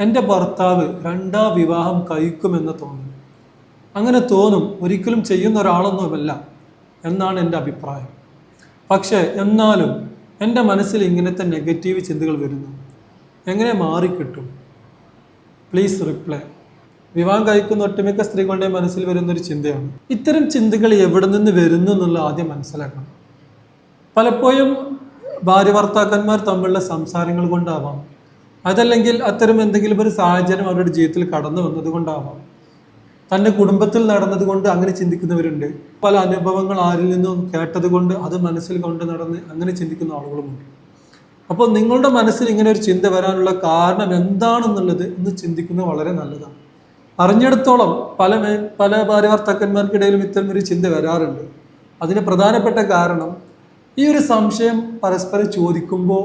എന്റെ ഭർത്താവ് രണ്ടാം വിവാഹം കഴിക്കുമെന്ന് തോന്നുന്നു. അങ്ങനെ തോന്നും ഒരിക്കലും ചെയ്യുന്ന ഒരാളൊന്നുമല്ല എന്നാണ് എന്റെ അഭിപ്രായം. പക്ഷേ എന്നാലും എന്റെ മനസ്സിൽ ഇങ്ങനത്തെ നെഗറ്റീവ് ചിന്തകൾ വരുന്നു. എങ്ങനെ മാറിക്കിട്ടും? പ്ലീസ് റിപ്ലൈ വിവാഹം കഴിക്കുന്ന ഒട്ടുമിക്ക സ്ത്രീകളുടെ മനസ്സിൽ വരുന്നൊരു ചിന്തയാണ്. ഇത്തരം ചിന്തകൾ എവിടെ നിന്ന് വരുന്നു എന്നുള്ള ആദ്യം മനസ്സിലാക്കണം. പലപ്പോഴും ഭാര്യ ഭർത്താക്കന്മാർ തമ്മിലുള്ള സംസാരങ്ങൾ കൊണ്ടാവാം. അതല്ലെങ്കിൽ അത്തരം എന്തെങ്കിലും ഒരു സാഹചര്യം അവരുടെ ജീവിതത്തിൽ കടന്നു വന്നത് കൊണ്ടാവാം തന്റെ കുടുംബത്തിൽ നടന്നത് കൊണ്ട് അങ്ങനെ ചിന്തിക്കുന്നവരുണ്ട്. പല അനുഭവങ്ങൾ ആരിൽ നിന്നും കേട്ടത് കൊണ്ട് അത് മനസ്സിൽ കൊണ്ട് നടന്ന് അങ്ങനെ ചിന്തിക്കുന്ന ആളുകളുമുണ്ട്. അപ്പോൾ നിങ്ങളുടെ മനസ്സിൽ ഇങ്ങനെ ഒരു ചിന്ത വരാനുള്ള കാരണം എന്താണെന്നുള്ളത് ഇന്ന് ചിന്തിക്കുന്നത് വളരെ നല്ലതാണ്. അറിഞ്ഞിടത്തോളം പല പല ഭാര്യ ഭർത്താക്കന്മാർക്കിടയിലും ഇത്തരം ഒരു ചിന്ത വരാറുണ്ട്. അതിന് പ്രധാനപ്പെട്ട കാരണം ഈ ഒരു സംശയം പരസ്പരം ചോദിക്കുമ്പോൾ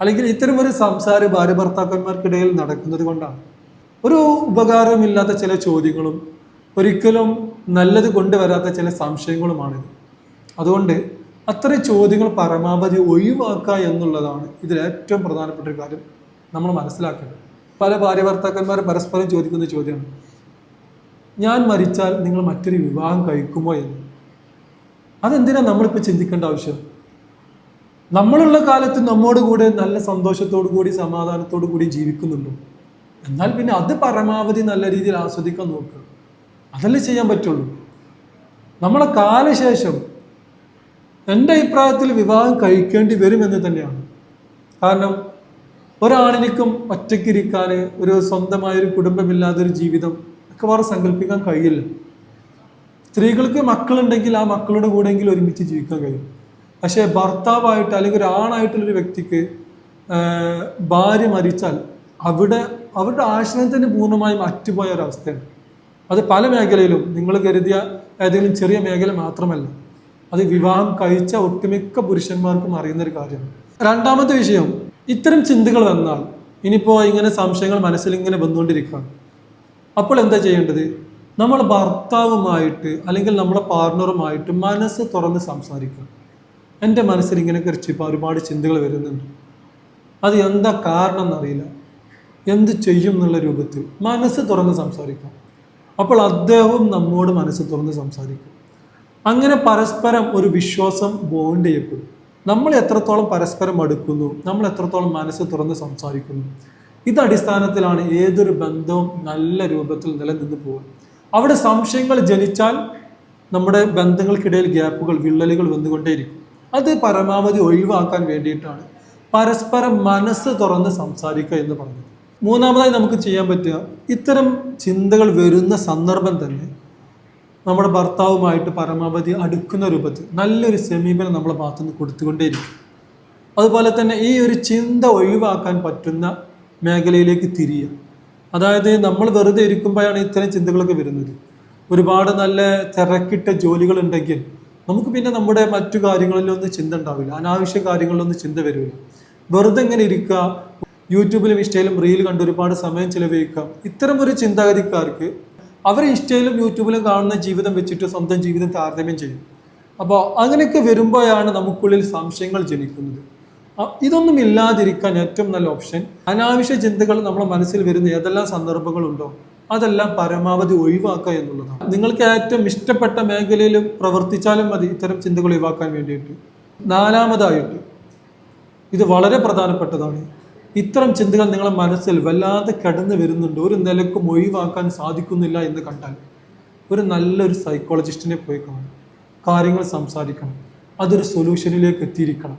അല്ലെങ്കിൽ ഇത്തരം ഒരു സംസാരം ഭാര്യ ഭർത്താക്കന്മാർക്കിടയിൽ നടക്കുന്നത് കൊണ്ടാണ്. ഒരു ഉപകാരമില്ലാത്ത ചില ചോദ്യങ്ങളും ഒരിക്കലും നല്ലത് കൊണ്ടുവരാത്ത ചില സംശയങ്ങളുമാണിത് അതുകൊണ്ട് അത്തരം ചോദ്യങ്ങൾ പരമാവധി ഒഴിവാക്കുക എന്നുള്ളതാണ് ഇതിൽ ഏറ്റവും പ്രധാനപ്പെട്ട ഒരു കാര്യം നമ്മൾ മനസ്സിലാക്കേണ്ടത്. പല ഭാര്യ ഭർത്താക്കന്മാർ പരസ്പരം ചോദിക്കുന്ന ചോദ്യമാണ് ഞാൻ മരിച്ചാൽ നിങ്ങൾ മറ്റൊരു വിവാഹം കഴിക്കുമോ? എന്ന്. അതെന്തിനാ നമ്മളിപ്പോൾ ചിന്തിക്കേണ്ട ആവശ്യം? നമ്മളുള്ള കാലത്ത് നമ്മോട് കൂടെ നല്ല സന്തോഷത്തോടു കൂടി സമാധാനത്തോടു കൂടി ജീവിക്കുന്നുണ്ടോ? എന്നാൽ പിന്നെ അത് പരമാവധി നല്ല രീതിയിൽ ആസ്വദിക്കാൻ നോക്കുക. അതല്ലേ ചെയ്യാൻ പറ്റുള്ളൂ. നമ്മളെ കാലശേഷം എന്റെ അഭിപ്രായത്തിൽ വിവാഹം കഴിക്കേണ്ടി വരുമെന്ന് തന്നെയാണ്. കാരണം ഒരാണിനിക്കും ഒറ്റയ്ക്കിരിക്കാൻ ഒരു സ്വന്തമായ ഒരു കുടുംബമില്ലാതെ ഒരു ജീവിതം ഒക്കെ വേറെ സങ്കല്പിക്കാൻ കഴിയില്ല. സ്ത്രീകൾക്ക് മക്കളുണ്ടെങ്കിൽ ആ മക്കളുടെ കൂടെയെങ്കിലും ഒരുമിച്ച് ജീവിക്കാൻ കഴിയും. പക്ഷേ ഭർത്താവായിട്ട് അല്ലെങ്കിൽ ഒരു ആണായിട്ടുള്ള ഒരു വ്യക്തിക്ക് ഭാര്യ മരിച്ചാൽ അവിടെ അവരുടെ ആശ്രയം തന്നെ പൂർണമായും അറ്റുപോയ ഒരവസ്ഥയാണ്. അത് പല മേഖലയിലും നിങ്ങൾ കരുതിയ ഏതെങ്കിലും ചെറിയ മേഖല മാത്രമല്ല. അത് വിവാഹം കഴിച്ച ഒട്ടുമിക്ക പുരുഷന്മാർക്കും അറിയുന്ന ഒരു കാര്യമാണ്. രണ്ടാമത്തെ വിഷയം ഇത്തരം ചിന്തകൾ വന്നാൽ ഇനിയിപ്പോൾ ഇങ്ങനെ സംശയങ്ങൾ മനസ്സിൽ ഇങ്ങനെ വന്നുകൊണ്ടിരിക്കുകയാണ്. അപ്പോൾ എന്താ ചെയ്യേണ്ടത്? നമ്മൾ ഭർത്താവുമായിട്ട് അല്ലെങ്കിൽ നമ്മുടെ പാർട്ണറുമായിട്ട് മനസ്സ് തുറന്ന് സംസാരിക്കുക. എന്റെ മനസ്സിൽ ഇങ്ങനെ കുറിച്ച് ഇപ്പോൾ ഒരുപാട് ചിന്തകൾ വരുന്നുണ്ട്. അത് എന്താ കാരണം എന്നറിയില്ല. എന്ത് ചെയ്യും എന്നുള്ള രൂപത്തിൽ മനസ്സ് തുറന്ന് സംസാരിക്കാം. അപ്പോൾ അദ്ദേഹവും നമ്മോട് മനസ്സ് തുറന്ന് സംസാരിക്കും. അങ്ങനെ പരസ്പരം ഒരു വിശ്വാസം ബോണ്ട് ചെയ്യപ്പെടും. നമ്മൾ എത്രത്തോളം പരസ്പരം അടുക്കുന്നു നമ്മൾ എത്രത്തോളം മനസ്സ് തുറന്ന് സംസാരിക്കുന്നു ഇത് അടിസ്ഥാനത്തിലാണ് ഏതൊരു ബന്ധവും നല്ല രൂപത്തിൽ നിലനിന്ന് പോകുക അവിടെ സംശയങ്ങൾ ജനിച്ചാൽ നമ്മുടെ ബന്ധങ്ങൾക്കിടയിൽ ഗ്യാപ്പുകൾ വിള്ളലുകൾ വന്നുകൊണ്ടേയിരിക്കും. അത് പരമാവധി ഒഴിവാക്കാൻ വേണ്ടിയിട്ടാണ് പരസ്പരം മനസ്സ് തുറന്ന് സംസാരിക്കുക എന്ന് പറഞ്ഞത്. മൂന്നാമതായി നമുക്ക് ചെയ്യാൻ പറ്റുക ഇത്തരം ചിന്തകൾ വരുന്ന സന്ദർഭം തന്നെ നമ്മുടെ ഭർത്താവുമായിട്ട് പരമാവധി അടുക്കുന്ന രൂപത്തിൽ നല്ലൊരു സമീപനം നമ്മുടെ ഭാഗത്തുനിന്ന് കൊടുത്തുകൊണ്ടേയിരിക്കും. അതുപോലെ തന്നെ ഈ ഒരു ചിന്ത ഒഴിവാക്കാൻ പറ്റുന്ന മേഖലയിലേക്ക് തിരിയുക. അതായത് നമ്മൾ വെറുതെ ഇരിക്കുമ്പോഴാണ് ഇത്തരം ചിന്തകളൊക്കെ വരുന്നത്. ഒരുപാട് നല്ല തിരക്കിട്ട ജോലികൾ ഉണ്ടെങ്കിൽ നമുക്ക് പിന്നെ നമ്മുടെ മറ്റു കാര്യങ്ങളിലൊന്നും ചിന്ത ഉണ്ടാവില്ല. അനാവശ്യ കാര്യങ്ങളിലൊന്നും ചിന്ത വരില്ല. വെറുതെ ഇങ്ങനെ ഇരിക്കുക യൂട്യൂബിലും ഇൻസ്റ്റയിലും റീൽ കണ്ട് ഒരുപാട് സമയം ചിലവഴിക്കുക ഇത്തരം ഒരു ചിന്താഗതിക്കാർക്ക് അവർ ഇൻസ്റ്റയിലും യൂട്യൂബിലും കാണുന്ന ജീവിതം വെച്ചിട്ട് സ്വന്തം ജീവിതം താരതമ്യം ചെയ്യും. അപ്പോൾ അങ്ങനെയൊക്കെ വരുമ്പോഴാണ് നമുക്കുള്ളിൽ സംശയങ്ങൾ ജനിക്കുന്നത്. ഇതൊന്നും ഇല്ലാതിരിക്കാൻ ഏറ്റവും നല്ല ഓപ്ഷൻ അനാവശ്യ ചിന്തകൾ നമ്മുടെ മനസ്സിൽ വരുന്ന ഏതെല്ലാം സന്ദർഭങ്ങളുണ്ടോ? അതെല്ലാം പരമാവധി ഒഴിവാക്കുക എന്നുള്ളതാണ്. നിങ്ങൾക്ക് ഏറ്റവും ഇഷ്ടപ്പെട്ട മേഖലയിൽ പ്രവർത്തിച്ചാലും മതി ഇത്തരം ചിന്തകൾ ഒഴിവാക്കാൻ വേണ്ടിയിട്ട്. നാലാമതായിട്ട് ഇത് വളരെ പ്രധാനപ്പെട്ടതാണ്. ഇത്തരം ചിന്തകൾ നിങ്ങളുടെ മനസ്സിൽ വല്ലാതെ കടന്നു വരുന്നുണ്ട്. ഒരു നിലക്കും ഒഴിവാക്കാൻ സാധിക്കുന്നില്ല എന്ന് കണ്ടാൽ ഒരു നല്ലൊരു സൈക്കോളജിസ്റ്റിനെ പോയി കാണും. കാര്യങ്ങൾ സംസാരിക്കണം. അതൊരു സൊല്യൂഷനിലേക്ക് എത്തിയിരിക്കണം.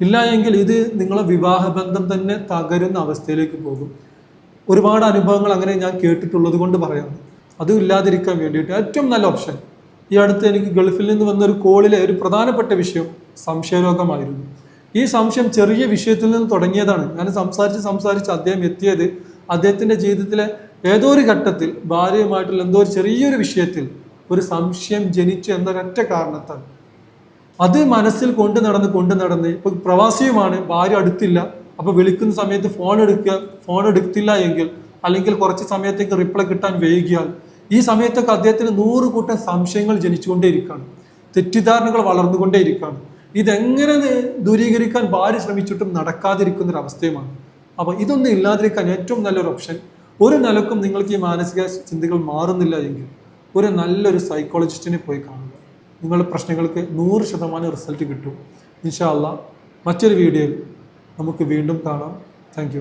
ഇല്ല എങ്കിൽ ഇത് നിങ്ങളെ വിവാഹബന്ധം തന്നെ തകരുന്ന അവസ്ഥയിലേക്ക് പോകും. ഒരുപാട് അനുഭവങ്ങൾ അങ്ങനെ ഞാൻ കേട്ടിട്ടുള്ളത് കൊണ്ട് പറയാണ് അതും ഇല്ലാതിരിക്കാൻ വേണ്ടിയിട്ട് ഏറ്റവും നല്ല ഓപ്ഷൻ ഈ അടുത്ത് എനിക്ക് ഗൾഫിൽ നിന്ന് വന്ന ഒരു കോളിലെ ഒരു പ്രധാനപ്പെട്ട വിഷയം സംശയരോഗമായിരുന്നു. ഈ സംശയം ചെറിയ വിഷയത്തിൽ നിന്ന് തുടങ്ങിയതാണ്. ഞാൻ സംസാരിച്ച് സംസാരിച്ച് അദ്ദേഹം എത്തിയത് അദ്ദേഹത്തിന്റെ ജീവിതത്തിലെ ഏതോ ഒരു ഘട്ടത്തിൽ ഭാര്യയുമായിട്ടുള്ള എന്തോ ഒരു ചെറിയൊരു വിഷയത്തിൽ ഒരു സംശയം ജനിച്ചു എന്നൊരൊറ്റ കാരണത്താൽ. അത് മനസ്സിൽ കൊണ്ടു നടന്ന് കൊണ്ടു നടന്ന് ഇപ്പൊ പ്രവാസിയുമാണ് ഭാര്യ അടുത്തില്ല. അപ്പൊ വിളിക്കുന്ന സമയത്ത് ഫോൺ എടുക്കുക ഫോൺ എടുത്തില്ല എങ്കിൽ അല്ലെങ്കിൽ കുറച്ച് സമയത്തേക്ക് റിപ്ലൈ കിട്ടാൻ വൈകിയാൽ ഈ സമയത്തൊക്കെ അദ്ദേഹത്തിന് നൂറ് കൂട്ടം സംശയങ്ങൾ ജനിച്ചുകൊണ്ടേയിരിക്കുകയാണ് തെറ്റിദ്ധാരണകൾ വളർന്നുകൊണ്ടേയിരിക്കുകയാണ് ഇതെങ്ങനെ ദൂരീകരിക്കാൻ ഭാര്യ ശ്രമിച്ചിട്ടും നടക്കാതിരിക്കുന്ന ഒരു അവസ്ഥയുമാണ് അപ്പോൾ ഇതൊന്നും ഇല്ലാതിരിക്കാൻ ഏറ്റവും നല്ലൊരു ഓപ്ഷൻ ഒരു നിലക്കും നിങ്ങൾക്ക് ഈ മാനസിക ചിന്തകൾ മാറുന്നില്ല എങ്കിൽ ഒരു നല്ലൊരു സൈക്കോളജിസ്റ്റിനെ പോയി കാണുക. നിങ്ങളുടെ പ്രശ്നങ്ങൾക്ക് നൂറ് ശതമാനം റിസൾട്ട് കിട്ടും. ഇൻഷാല്ല മറ്റൊരു വീഡിയോയിൽ നമുക്ക് വീണ്ടും കാണാം. താങ്ക്